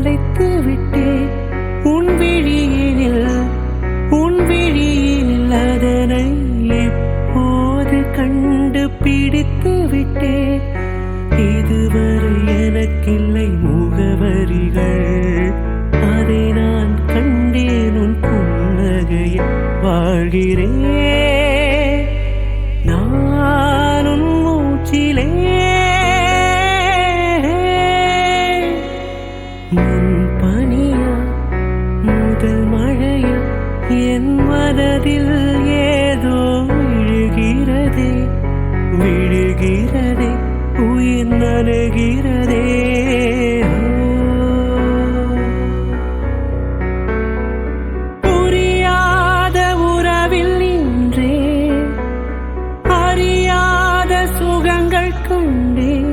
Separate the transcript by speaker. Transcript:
Speaker 1: அடைத்து விட்டேன் உன் விழியினில் உன் விழியினில் அதனை எப்போது கண்டு பிடித்து விட்டேன் இதுவரை எனக்கில்லை முகவரிகள். அதை நான் கண்டேன் உன் புன்னகையை வாழ்கிறேன். என் மனதில் ஏதோ விழுகிறதே விழுகிறதே உயிர் நனைகிறதே புரியாத உறவில் நின்றே அறியாத சுகங்கள் கண்டேன்